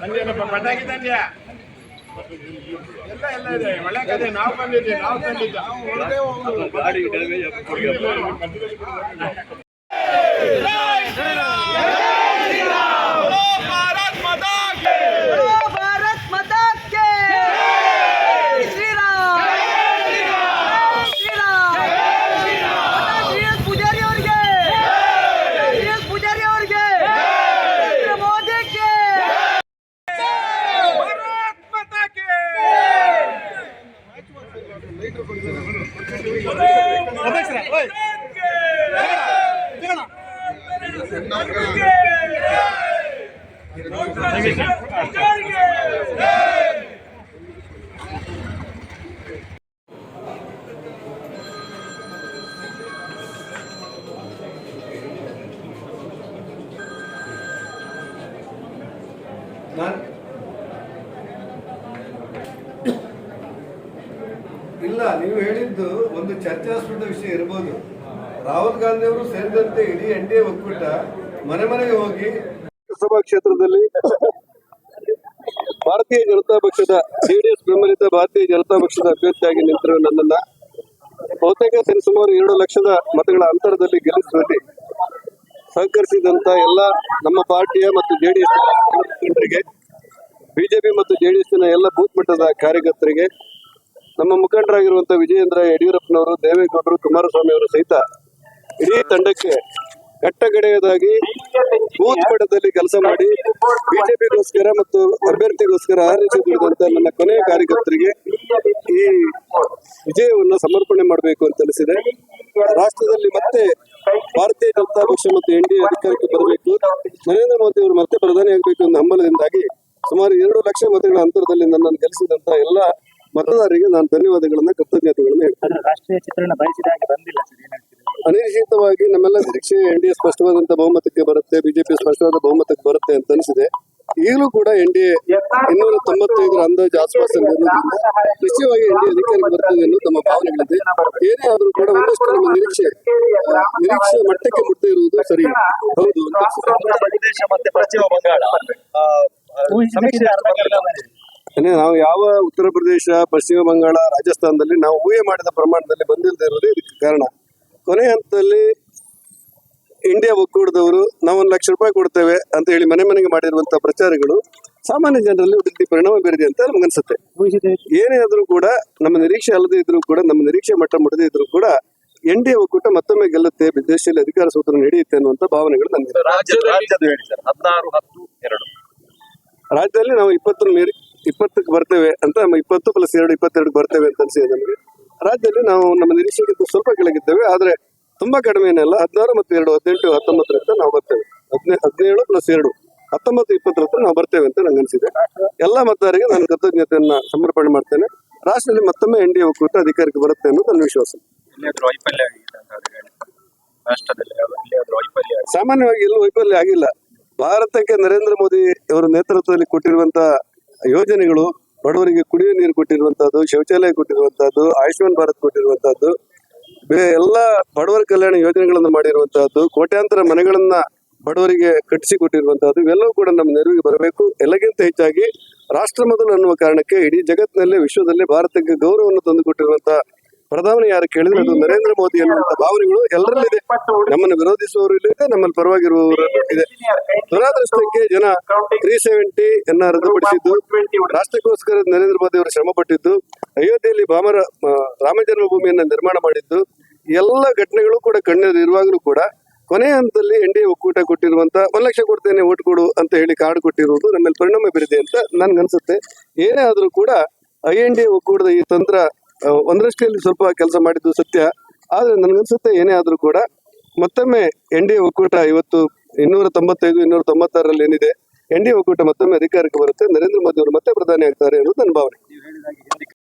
ತಂದೇನಪ್ಪ ಪಟಾಕಿ ತಂದ್ಯ? ಎಲ್ಲ ಎಲ್ಲ ಇದೆ. ಒಳ್ಳೆ ಕದೆ ನಾವು ಬಂದಿದ್ದೀವಿ ನಾವು ತಂದಿದ್ದ. ಭಾರತ್ None? ಇಲ್ಲ, ನೀವು ಹೇಳಿದ್ದು ಒಂದು ಚರ್ಚಾಸ್ಪದ ವಿಷಯ ಇರ್ಬೋದು. ರಾಹುಲ್ ಗಾಂಧಿ ಅವರು ಸೇರಿದಂತೆ ಇಡೀ ಎನ್ ಡಿ ಎ ಒಕ್ಕೂಟ ಮನೆ ಮನೆಗೆ ಹೋಗಿ ಲೋಕಸಭಾ ಕ್ಷೇತ್ರದಲ್ಲಿ ಭಾರತೀಯ ಜನತಾ ಪಕ್ಷದ ಜೆಡಿಎಸ್ ಬೆಂಬಲಿತ ಭಾರತೀಯ ಜನತಾ ಪಕ್ಷದ ಅಭ್ಯರ್ಥಿಯಾಗಿ ನಿಂತಿರುವ ನನ್ನನ್ನ ಬಹುತೇಕ ಸರಿಸುಮಾರು ಎರಡು ಲಕ್ಷದ ಮತಗಳ ಅಂತರದಲ್ಲಿ ಗೆಲ್ಲಿಸುವಲ್ಲಿ ಸಹಕರಿಸಿದಂತ ಎಲ್ಲ ನಮ್ಮ ಪಾರ್ಟಿಯ ಮತ್ತು ಜೆಡಿಎಸ್ ಮುಖಂಡರಿಗೆ ಬಿಜೆಪಿ ಮತ್ತು ಜೆಡಿಎಸ್ನ ಎಲ್ಲ ಬೂತ್ ಮಟ್ಟದ ಕಾರ್ಯಕರ್ತರಿಗೆ ನಮ್ಮ ಮುಖಂಡರಾಗಿರುವಂತಹ ವಿಜಯೇಂದ್ರ ಯಡಿಯೂರಪ್ಪನವರು, ದೇವೇಗೌಡರು, ಕುಮಾರಸ್ವಾಮಿ ಅವರು ಸಹಿತ ಇಡೀ ತಂಡಕ್ಕೆ ಕಟ್ಟಗಡೆಯದಾಗಿ ಬೂತ್ ಮಟ್ಟದಲ್ಲಿ ಕೆಲಸ ಮಾಡಿ ಬಿಜೆಪಿಗೋಸ್ಕರ ಮತ್ತು ಅಭ್ಯರ್ಥಿಗೋಸ್ಕರ ಆರಿಸಿ ದುಡಿದಂತ ನನ್ನ ಕೊನೆಯ ಕಾರ್ಯಕರ್ತರಿಗೆ ಈ ವಿಜಯವನ್ನು ಸಮರ್ಪಣೆ ಮಾಡಬೇಕು ಅಂತ ತಿಳಿಸಿದೆ ರಾಷ್ಟ್ರದಲ್ಲಿ ಮತ್ತೆ ಭಾರತೀಯ ಜನತಾ ಪಕ್ಷ ಮತ್ತು ಎನ್ ಡಿ ಎ ಅಧಿಕಾರಕ್ಕೆ ಬರಬೇಕು. ನರೇಂದ್ರ ಮೋದಿ ಅವರು ಮತ್ತೆ ಪ್ರಧಾನಿ ಆಗಬೇಕು ಅನ್ನೋ ಹಂಬಲದಿಂದಾಗಿ ಸುಮಾರು ಎರಡು ಲಕ್ಷ ಮತಗಳ ಅಂತರದಲ್ಲಿ ನನ್ನನ್ನು ಗೆಲ್ಲಿಸಿದಂತ ಎಲ್ಲ ಮತದಾರರಿಗೆ ನಾನು ಧನ್ಯವಾದಗಳನ್ನ ಕೃತಜ್ಞತೆಗಳನ್ನ ಹೇಳ್ತೇನೆ. ರಾಷ್ಟ್ರೀಯ ಚಿತ್ರಣ ಬಯಸಿದ ಹಾಗೆ ಬಂದಿಲ್ಲ ಸರ್ ಏನಾಗ್ತಿದೆ ಅನಿರೀಕ್ಷಿತವಾಗಿ ನಮ್ಮೆಲ್ಲ ನಿರೀಕ್ಷೆ ಎನ್ ಡಿ ಎ ಸ್ಪಷ್ಟವಾದಂತ ಬಹುಮತಕ್ಕೆ ಬರುತ್ತೆ ಬಿಜೆಪಿ ಸ್ಪಷ್ಟವಾದ ಬಹುಮತಕ್ಕೆ ಬರುತ್ತೆ ಅಂತ ಅನಿಸಿದೆ. ಈಗಲೂ ಕೂಡ ಎನ್ ಡಿ ಎ ಇನ್ನೂರ ತೊಂಬತ್ತೈದರ ಅಂದಾಜು ಇರುವುದರಿಂದ ನಿಶ್ಚಯವಾಗಿ ಎನ್ ಡಿ ಎ ಅಧಿಕಾರಕ್ಕೆ ಬರ್ತದೆ ಅನ್ನೋ ನಮ್ಮ ಭಾವನೆಗಳಿದೆ. ಏನೇ ಆದರೂ ಕೂಡ ಒಂದಷ್ಟು ನಮ್ಮ ನಿರೀಕ್ಷೆ ನಿರೀಕ್ಷೆ ಮಟ್ಟಕ್ಕೆ ಮುಟ್ಟದೇ ಇರುವುದು ಸರಿ. ಹೌದು ಮತ್ತೆ ಪಶ್ಚಿಮ ಬಂಗಾಳ. ನಾವು ಯಾವ ಉತ್ತರ ಪ್ರದೇಶ ಪಶ್ಚಿಮ ಬಂಗಾಳ ರಾಜಸ್ಥಾನದಲ್ಲಿ ನಾವು ಊಹೆ ಮಾಡಿದ ಪ್ರಮಾಣದಲ್ಲಿ ಬಂದಿಲ್ಲದೆ ಇರೋದು ಇದಕ್ಕೆ ಕಾರಣ. ಕೊನೆ ಹಂತದಲ್ಲಿ ಇಂಡಿಯಾ ಒಕ್ಕೂಟದವರು ನಾವು ಒಂದು ಲಕ್ಷ ರೂಪಾಯಿ ಕೊಡ್ತೇವೆ ಅಂತ ಹೇಳಿ ಮನೆ ಮನೆಗೆ ಮಾಡಿರುವಂತಹ ಪ್ರಚಾರಗಳು ಸಾಮಾನ್ಯ ಜನರಲ್ಲಿ ಒಟ್ಟಿಗೆ ರೀತಿ ಪರಿಣಾಮ ಬೀರಿದೆ ಅಂತ ನಮಗನ್ಸುತ್ತೆ ಅನ್ಸುತ್ತೆ. ಏನೇ ಆದರೂ ಕೂಡ ನಮ್ಮ ನಿರೀಕ್ಷೆ ಅಲ್ಲದೆ ಇದ್ರೂ ಕೂಡ ನಮ್ಮ ನಿರೀಕ್ಷೆ ಮಟ್ಟ ಮುಟ್ಟದೇ ಇದ್ರೂ ಕೂಡ ಎನ್ ಡಿ ಎ ಒಕ್ಕೂಟ ಮತ್ತೊಮ್ಮೆ ಗೆಲ್ಲುತ್ತೆ ದೇಶದಲ್ಲಿ ಅಧಿಕಾರ ಸೂತ್ರ ನಡೆಯುತ್ತೆ ಅನ್ನುವಂತ ಭಾವನೆಗಳು ನಮಗೆ ರಾಜ್ಯದಲ್ಲಿ ನಾವು ಇಪ್ಪತ್ತನ್ನು ಮೀರಿ ಇಪ್ಪತ್ತಕ್ಕೆ ಬರ್ತೇವೆ ಅಂತ ಇಪ್ಪತ್ತು ಪ್ಲಸ್ ಎರಡು ಇಪ್ಪತ್ತೆರಡು ಬರ್ತೇವೆ ಅಂತ ಅನಿಸಿದೆ ನಮಗೆ. ರಾಜ್ಯದಲ್ಲಿ ನಾವು ನಮ್ಮ ನಿರೀಕ್ಷೆಗಿಂತ ಸ್ವಲ್ಪ ಕೆಳಗಿದ್ದೇವೆ ಆದರೆ ತುಂಬಾ ಕಡಿಮೆ ಏನಲ್ಲ ಹದಿನಾರು ಮತ್ತು ಎರಡು ಹದಿನೆಂಟು ಹತ್ತೊಂಬತ್ತರಿಂದ ನಾವು ಬರ್ತೇವೆ. ಹದಿನೈ ಹದಿನೇಳು ಪ್ಲಸ್ ಎರಡು ಹತ್ತೊಂಬತ್ತು ಇಪ್ಪತ್ತರ ಹತ್ರ ನಾವು ಬರ್ತೇವೆ ಅಂತ ನಂಗೆ ಅನಿಸಿದೆ. ಎಲ್ಲ ಮತದಾರರಿಗೆ ನಾನು ಕೃತಜ್ಞತೆಯನ್ನ ಸಮರ್ಪಣೆ ಮಾಡ್ತೇನೆ. ರಾಷ್ಟ್ರದಲ್ಲಿ ಮತ್ತೊಮ್ಮೆ ಎನ್ ಡಿ ಎ ಒಕ್ಕೂಟ ಅಧಿಕಾರಕ್ಕೆ ಬರುತ್ತೆ ಅನ್ನೋದು ನನ್ನ ವಿಶ್ವಾಸ. ಸಾಮಾನ್ಯವಾಗಿ ಎಲ್ಲೂ ವೈಫಲ್ಯ ಆಗಿಲ್ಲ. ಭಾರತಕ್ಕೆ ನರೇಂದ್ರ ಮೋದಿ ಅವರ ನೇತೃತ್ವದಲ್ಲಿ ಕೊಟ್ಟಿರುವಂತ ಯೋಜನೆಗಳು ಬಡವರಿಗೆ ಕುಡಿಯುವ ನೀರು ಕೊಟ್ಟಿರುವಂತಹದ್ದು, ಶೌಚಾಲಯ ಕೊಟ್ಟಿರುವಂತಹದ್ದು, ಆಯುಷ್ಮಾನ್ ಭಾರತ್ ಕೊಟ್ಟಿರುವಂತಹದ್ದು ಬೇ ಎಲ್ಲ ಬಡವರ ಕಲ್ಯಾಣ ಯೋಜನೆಗಳನ್ನು ಮಾಡಿರುವಂತಹದ್ದು, ಕೋಟ್ಯಾಂತರ ಮನೆಗಳನ್ನ ಬಡವರಿಗೆ ಕಟ್ಟಿಸಿ ಕೊಟ್ಟಿರುವಂತಹದ್ದು, ಇವೆಲ್ಲವೂ ಕೂಡ ನಮ್ಮ ನೆರವಿಗೆ ಬರಬೇಕು. ಎಲ್ಲಕ್ಕಿಂತ ಹೆಚ್ಚಾಗಿ ರಾಷ್ಟ್ರ ಮೊದಲು ಅನ್ನುವ ಕಾರಣಕ್ಕೆ ಇಡೀ ಜಗತ್ತಿನಲ್ಲೇ, ವಿಶ್ವದಲ್ಲೇ ಭಾರತಕ್ಕೆ ಗೌರವವನ್ನು ತಂದುಕೊಟ್ಟಿರುವಂತಹ ಪ್ರಧಾನಿ ಯಾರು ಕೇಳಿದ್ರೆ ಅದು ನರೇಂದ್ರ ಮೋದಿ ಅನ್ನುವಂಥ ಭಾವನೆಗಳು ಎಲ್ಲರಲ್ಲಿದೆ. ನಮ್ಮನ್ನು ವಿರೋಧಿಸುವವರು ಇಲ್ಲಿದೆ ನಮ್ಮಲ್ಲಿ ಪರವಾಗಿರುವವರು ಇದೆ. ದುರಾದೃಷ್ಟಕ್ಕೆ ಜನ ತ್ರೀ ಸೆವೆಂಟಿ ಎನ್ನ ರದ್ದುಪಡಿಸಿದ್ದು, ರಾಷ್ಟ್ರಕ್ಕೋಸ್ಕರ ನರೇಂದ್ರ ಮೋದಿ ಅವರು ಶ್ರಮ ಪಟ್ಟಿದ್ದು ಅಯೋಧ್ಯೆಯಲ್ಲಿ ಭಾಮರ ರಾಮ ಜನ್ಮಭೂಮಿಯನ್ನ ನಿರ್ಮಾಣ ಮಾಡಿದ್ದು ಎಲ್ಲ ಘಟನೆಗಳು ಕೂಡ ಕಣ್ಣಲ್ಲಿ ಇರುವಾಗಲೂ ಕೂಡ ಕೊನೆ ಹಂತದಲ್ಲಿ ಎನ್ ಡಿ ಒಕ್ಕೂಟ ಕೊಟ್ಟಿರುವಂತ ಒಂದ್ ಲಕ್ಷ ಕೊಡ್ತೇನೆ ಓಟ್ ಕೊಡು ಅಂತ ಹೇಳಿ ಕಾರ್ಡ್ ಕೊಟ್ಟಿರುವುದು ನಮ್ಮಲ್ಲಿ ಪರಿಣಾಮ ಬೀರಿದೆ ಅಂತ ನನ್ಗನ್ಸುತ್ತೆ. ಏನೇ ಆದ್ರೂ ಕೂಡ ಐ ಎನ್ ಡಿ ಒಕ್ಕೂಟದ ಈ ತಂತ್ರ ಆ, ಒಂದರಷ್ಟಿಯಲ್ಲಿ ಸ್ವಲ್ಪ ಕೆಲಸ ಮಾಡಿದ್ದು ಸತ್ಯ. ಆದ್ರೆ ನನ್ಗನ್ಸುತ್ತೆ ಏನೇ ಆದ್ರೂ ಕೂಡ ಮತ್ತೊಮ್ಮೆ ಎನ್ ಡಿ ಒಕ್ಕೂಟ ಇವತ್ತು ಇನ್ನೂರ ತೊಂಬತ್ತೈದು ಇನ್ನೂರ ತೊಂಬತ್ತಾರರಲ್ಲಿ ಏನಿದೆ ಎನ್ ಡಿ ಒಕ್ಕೂಟ ಮತ್ತೊಮ್ಮೆ ಅಧಿಕಾರಕ್ಕೆ ಬರುತ್ತೆ. ನರೇಂದ್ರ ಮೋದಿ ಅವರು ಮತ್ತೆ ಪ್ರಧಾನಿ ಆಗ್ತಾರೆ ಅನ್ನೋದು ನನ್ನ ಭಾವನೆ.